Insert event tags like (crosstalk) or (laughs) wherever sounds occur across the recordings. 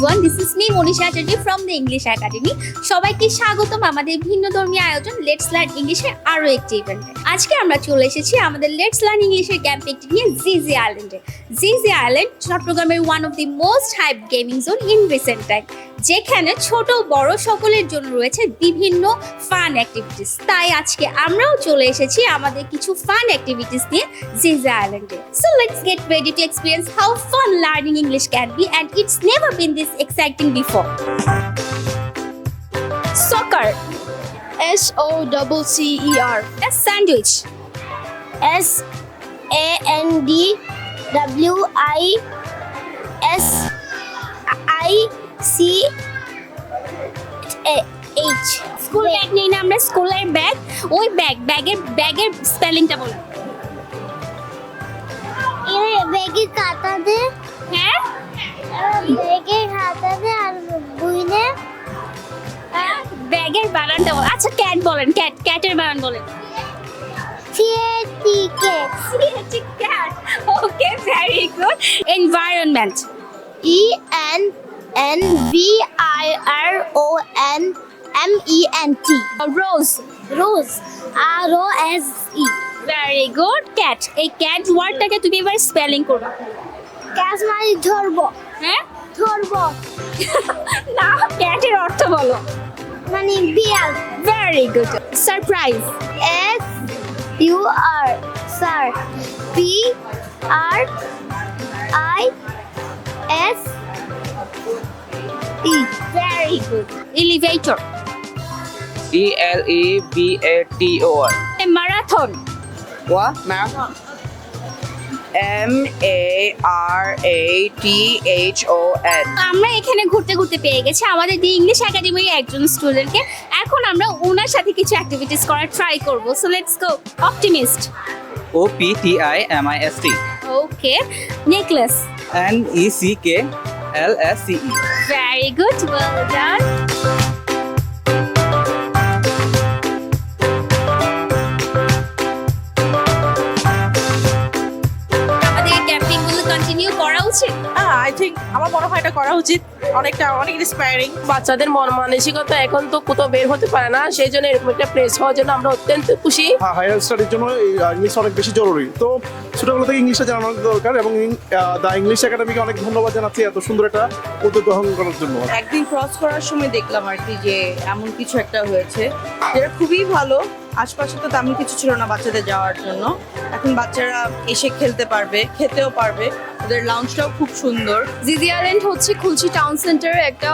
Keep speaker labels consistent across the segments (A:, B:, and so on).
A: Manisha Acharya from the English academy সবাইকে স্বাগতম আমাদের ভিন্ন ধর্মীয় আয়োজন লেটস লার্ন ইংলিশের আরও একটি ইভেন্টে আজকে আমরা চলে এসেছি আমাদের লেটস লার্ন ইংলিশের একটি নিয়ে জি জি আইল্যান্ডে জি জি আইল্যান্ড চট্টগ্রামের one of the most hype gaming zone in recent time যেখানে ছোট বড় সকলের জন্য রয়েছে বিভিন্ন ফান অ্যাক্টিভিটিস তাই আজকে আমরাও চলে এসেছি আমাদের কিছু ফান অ্যাক্টিভিটিস নিয়ে জিজি আইল্যান্ডে so let's get ready to experience how fun learning English can be and it's never been this exciting before soccer
B: S O double C E R.
A: a sandwich
B: S A N D W I S I C
A: bag নেই না আমরা স্কুলের bag ওই bag ব্যাগের ব্যাগের স্পেলিংটা বলো
B: ব্যাগে খাতা দে
A: হ্যাঁ
B: ব্যাগে খাতা দে আর বুইনে
A: ব্যাগের বানানটা বলো আচ্ছা ক্যাট বলেন ক্যাট ক্যাটের বানান বলেন
B: সিএটিকে
A: cat. Okay, very good. Environment.
B: E N N V I R O N M E N T.
A: Rose.
B: Rose. R O S E.
A: Very good. Cat. এই cat ওয়ার্ডটাকে তুমি এবার স্পেলিং করো
B: ক্যাশ মানে ধরবো
A: হ্যাঁ
B: ধরবো (laughs)
A: না ক্যাটের অর্থ বলো
B: মানে বিড়াল
A: very good surprise
B: S U R sir P R I S E
A: very good elevator
C: E L E V A T O R.
A: Marathon
C: What? Marathon. M A R A T H O N.
A: আমরা এখানে ঘুরতে ঘুরতে পেয়ে গেছি আমাদের the English একাডেমির একজন স্টুডেন্টকে এখন আমরা ওনার সাথে কিছু অ্যাক্টিভিটিস করার ট্রাই করব so let's go optimist
D: O P T I M I S T
A: okay necklace
D: N E C K L S C E.
A: Very good, well done. Continue করা উচিত?
E: আই থিঙ্ক আমার মনে হয় এটা করা উচিত। অনেকটা অনেক ইন্সপায়ারিং
F: বাচ্চাদের মন মানসিকতা এখন তো কোথাও বের হতে পারে না সেই জন্য এরকম একটা প্লেস হওয়ার জন্য আমরা অত্যন্ত খুশি।
G: হ্যাঁ হায়ার স্টাডির জন্য এই ইংলিশ অনেক বেশি জরুরি। তো ছোটবেলা থেকে ইংলিশটা জানানো দরকার এবং দ্য ইংলিশ একাডেমিকে অনেক ধন্যবাদ জানাচ্ছি এত সুন্দর একটা উদ্যোগ গ্রহণ করার জন্য।
E: একদিন ক্রস করার সময় দেখলাম আর কি যে এমন কিছু একটা হয়েছে যেটা খুবই ভালো। আশপাশে তো তেমন কিছু ছিল না বাচ্চাদের যাওয়ার জন্য। এখন বাচ্চারা এসে খেলতে পারবে, খেতেও পারবে। ওদের লাউঞ্জটাও খুব সুন্দর।
H: জিজি আইল্যান্ড হচ্ছে খুলশি টাউন সেন্টারের একটা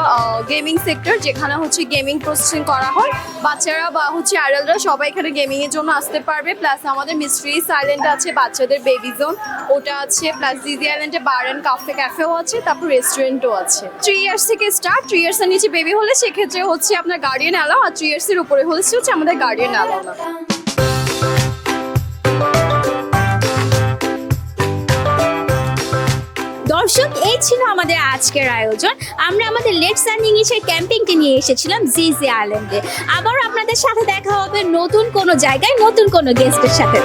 H: গেমিং সেক্টর যেখানে হচ্ছে গেমিং প্রসেসিং করা হয়। বাচ্চারা বা হচ্ছে অ্যাডাল্টরা সবাই এখানে গেমিং এর জন্য আসতে পারবে। প্লাস আমাদের মিস্ট্রিস আইল্যান্ড আছে বাচ্চাদের বেবি জোন ওটা আছে প্লাস জিজি আইল্যান্ডে বার অ্যান্ড কাফে ক্যাফেও আছে, তারপর রেস্টুরেন্টও আছে। থ্রি ইয়ার্স থেকে স্টার্ট থ্রি ইয়ার্স এর নিচে বেবি হলে সেক্ষেত্রে হচ্ছে আপনার গার্ডিয়ান অ্যালাও আর থ্রি ইয়ার্স এর উপরে হলে হচ্ছে আমাদের গার্ডিয়ান অ্যালাও না
A: দর্শক এই ছিল আমাদের আজকের আয়োজন। আমরা আমাদের লেট অ্যান্ড ইংলিশের ক্যাম্পিংটি নিয়ে এসেছিলাম জি জি আইল্যান্ডে আবার আপনাদের সাথে দেখা হবে নতুন কোনো জায়গায় নতুন কোনো গেস্টের সাথে।